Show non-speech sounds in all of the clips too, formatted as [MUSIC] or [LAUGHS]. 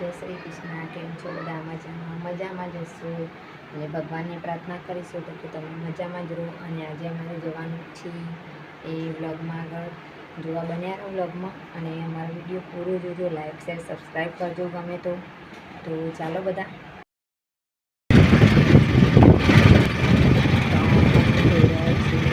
જય શ્રી કૃષ્ણ, કેમ છો બધા મજામાં? મજામાં જ હશો. અને ભગવાનને પ્રાર્થના કરીશું તો તમે મજામાં જ રહો. અને આજે અમારે જવાનું છે એ વ્લોગમાં આગળ. જોવા બન્યા રહો વ્લોગમાં. અને અમારો વીડિયો પૂરો જોજો, લાઈક, શેર, સબસ્ક્રાઈબ કરજો ગમે તો. તો ચાલો બધા તો અમે જઈ રહ્યા છીએ.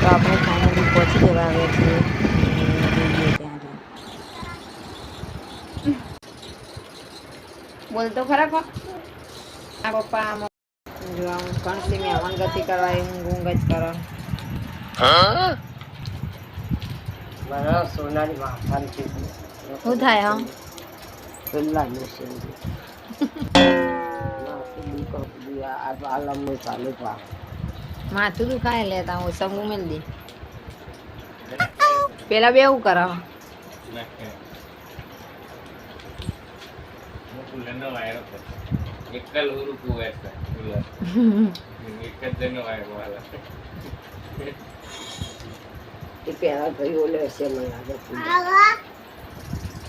તો આપણે ફાઇનલી પહોંચી જવા આવ્યા છીએ અને જોઈએ ત્યાં જઈને. બોલતો ખરા કોણ આ પપ્પા આમ જો આમ કણસી મહેમાન ગતિ કરવા એ ઊંઘ ઊંઘ જ કરો મારા સોનાની માથાની છે શું થાય હા પેલા મેસેજ આલમનું ચાલુ પા માથું દુખાય લેતા હું સંગું મેલ દે પેલા બે એવું કરાવો એકલ ઉરુકુ વેસા એક જ જણો આવ્યો વાલા એ પહેલા તો ઓલે હશે મને લાગે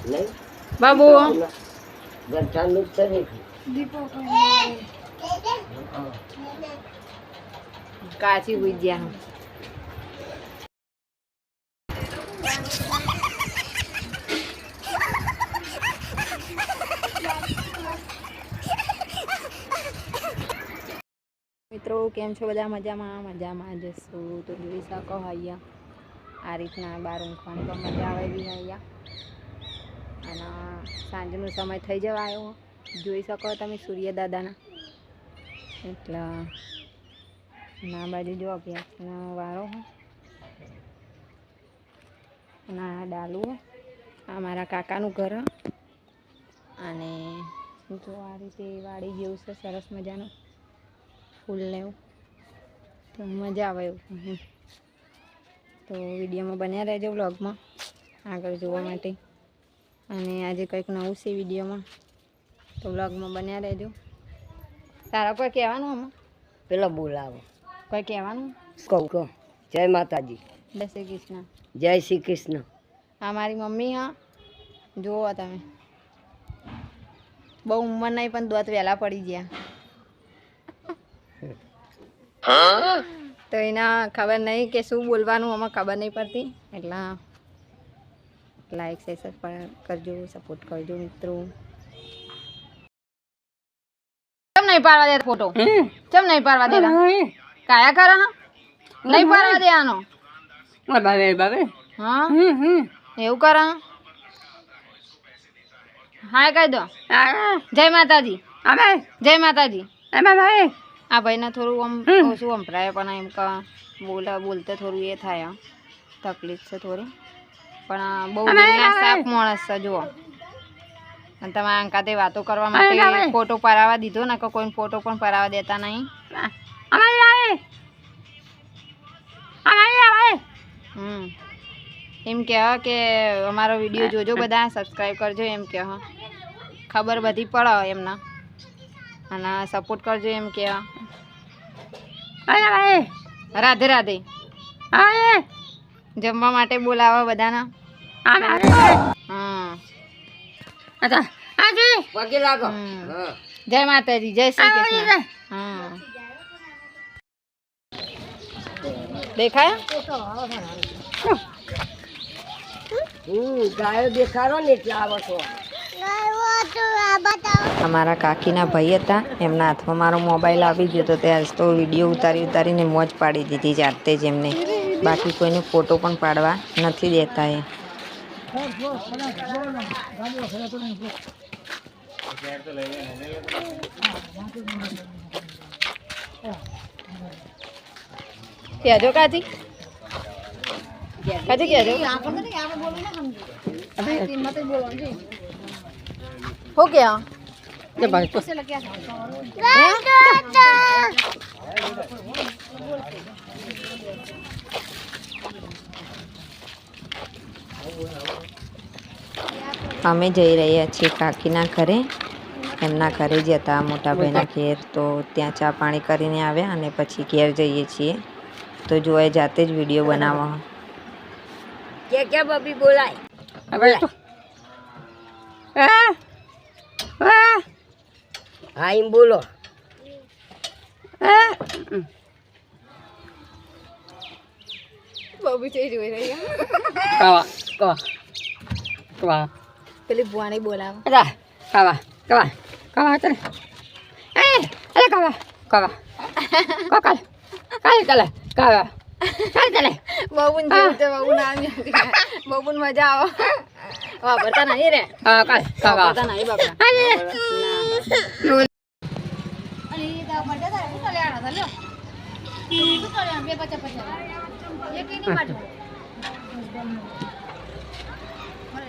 નહીં બાબુ. ગંઠાનું જ છે ને કાચી ભૂજ્યા મિત્રો કેમ છો બધા? મજામાં મજામાં. જશો તો જોઈ શકો અહીંયા આ રીતના બહાર ઊંઘવાની પણ મજા આવે બી અહીંયા. અને સાંજનો સમય થઈ જવા આવ્યો. જોઈ શકો તમે સૂર્ય દાદાના. એટલે ના બાજુ જો અભ્યાસનો વારો અને ના ડાલુ આ મારા કાકાનું ઘર અને જો આ રીતે વાડી જેવું છે, સરસ મજાનું. ફૂલ એવું તો મજા આવે એવું. તો વિડીયોમાં બન્યા રહેજો વ્લોગમાં. આગળ જોવા માટે. અને આજે કંઈક નવું છે વિડીયોમાં. તો વ્લોગમાં બન્યા રહેજો. તારા કોઈ કહેવાનું આમાં? પેલા બોલાવો. કોઈ કહેવાનું? કહું કહું. જય માતાજી. જય શ્રી કૃષ્ણ. જય શ્રી કૃષ્ણ. આ મારી મમ્મી હા. જુઓ તમે. બહુ ઉંમર નહીં પણ દોત વહેલા પડી ગયા. તો એના ખબર નહીં કે શું બોલવાનું આમાં ખબર નહીં પડતી. એટલે લાઈક શેર પણ કરજો સપોર્ટ કરજો મિત્રો. કેમ નહીં પાડવા દેતા ફોટો કેમ નહીં પાડવા દેતા કાયા કરે નહીં પાડવા દેવાનો? બાબે બાબે હા? એવું કરે? હા કહી દો. જય માતાજી. જય માતાજી. આ ભાઈને થોડું આમ ઓછું સંભળાય પણ એમ કે બોલા બોલતે થોડું એ થાય. તકલીફ છે થોડી. પણ બહુ સાફ માણસ છે જુઓ. અને તમે અંકાતે વાતો કરવા માટે ફોટો પરાવા દીધો ને કે કોઈ ફોટો પણ પરાવા દેતા નહીં? હમ. એમ કહેવા કે અમારો વીડિયો જોજો બધા સબસ્ક્રાઈબ કરજો એમ કહેવા ખબર બધી પડે એમના. અને સપોર્ટ કરજો એમ કહેવા રાધે રાધે. જમવા માટે બોલાવા બધાના. જય માતાજી જય શ્રી કૃષ્ણ. હા દેખાય? ગાયો દેખાડો ને એટલે આવો છો. અમારા કાકીના ભાઈ હતા. એમના હાથમાં મારો મોબાઈલ આવી ગયો તો ત્યારે તો વીડિયો ઉતારી ઉતારીને મોજ પાડી દીધી જાતે જ એમને. બાકી કોઈને ફોટો પણ પાડવા નથી દેતા એ. કહેજો કાજી કાજી કહેજો હો ક્યાં કે ભાઈ તો અમે જઈ રહ્યા છીએ કાકીના ઘરે. એમના ઘરે જ હતા મોટા ભાઈના ઘેર. તો ત્યાં ચા પાણી કરીને આવ્યા અને પછી ઘેર જઈએ છીએ. તો જો એ જાતે જ વીડિયો બનાવો કે કે બબી બોલાય? બોલાય. હા એમ બોલો. બબુ જોઈ રહી કવા કવા કવા પેલી ભુવાણી બોલાવો. અરે કવા કવા કવા ચલે એ અરે કવા કવા કવા કાલે કાલે કવા કાલે બબુન જેવું બબુન મજા આવે. વાપરતા નહીં રે. હા કાલે કવા વાપરતા નહીં બાપા.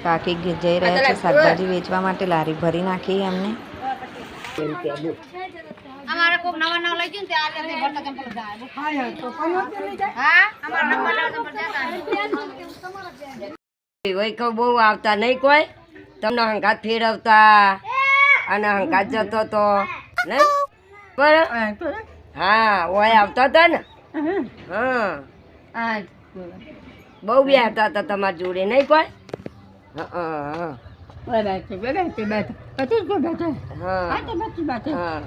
કાકી ઘેર જઈ રહ્યા છે શાકભાજી વેચવા માટે લારી ભરી નાખી એમને. અમારે કોક નવા નવા લઈ ગયું ને તે આ રીતે ભરતા ચંપલ જાય હા અમારે નવા નવા ચંપલ જતા હોય કે બહુ આવતા નહીં કોઈ તમને હંગાત ફેરવતા અને હંગાત જતો તો નહીં બરાબર હા ઓય આવતા હતા ને? હા. બહુ બેહતા હતા તમારી જોડે નહીં કોઈ? હા હા હા.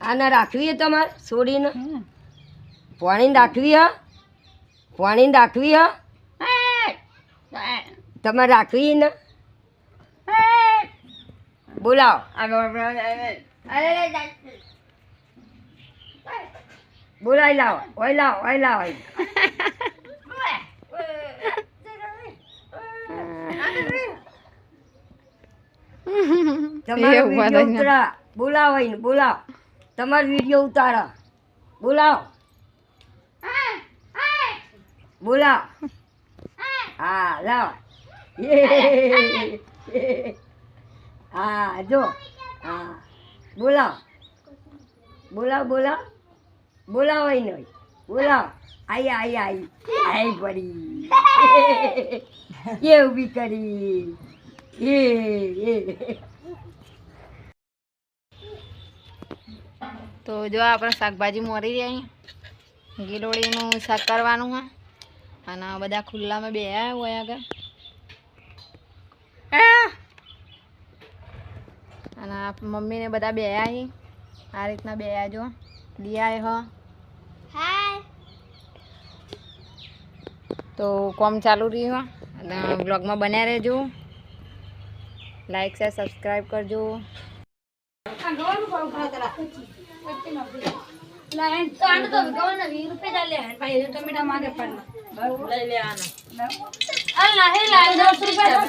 આને રાખવી હે તમારે છોડીને પાણી રાખવી હ? પાણી રાખવી હ? તમારે રાખવી ને બોલાવો બોલાવી લાવો ઓય લાવો ઓય લાવો તમારો એવું વીડિયો બધાને. ઉતરા બોલાવો એને બોલાવો તમારો વીડિયો ઉતારો બોલાવો બોલાવો હા લાવો યે. [LAUGHS] હા, જો. હા. બોલાવો. બોલાવો બોલાવો. બોલાવો નહીં. બોલાવો. આઈ આઈ આઈ. આઈ પડી. [LAUGHS] એ ઊભી કરી. એ એ. તો જો આપણે શાકભાજી મોરી રહી ગીલોળીનું શાક કરવાનું હા. અને બધા ખુલ્લામાં બે હોય આગળ. અને આ મમ્મીને બધા બે અહીં આ રીતના બે જો. દિયા હ. તો કોમ ચાલુ રહ્યું અને બ્લોગમાં બન્યા રહેજો. લાઈક શેર સબસ્ક્રાઈબ કરજો. ટમેટા માંગે પણ. લઈ લેવાના. અલ્લા હે લાઈ દસ રૂપિયા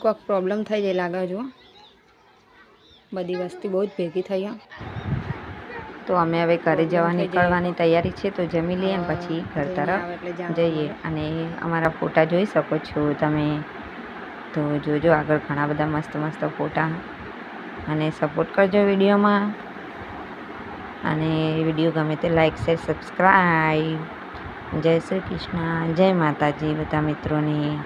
કોઈક પ્રોબ્લેમ થઈ જાય લાગે જો બધી વસ્તી બહુ જ ભેગી થઈ હો. તો અમે હવે ઘરે જવા નીકળવાની તૈયારી છે તો જમી લઈએ પછી ઘર તરફ જઈએ. અને અમારા ફોટા જોઈ શકો છો તમે. તો જોજો આગળ ઘણા બધા મસ્ત મસ્ત ફોટા. અને સપોર્ટ કરજો વિડીયોમાં. અને વીડિયો ગમે તે લાઈક શેર સબસ્ક્રાઈબ જય શ્રી કૃષ્ણ. જય માતાજી બધા મિત્રોને.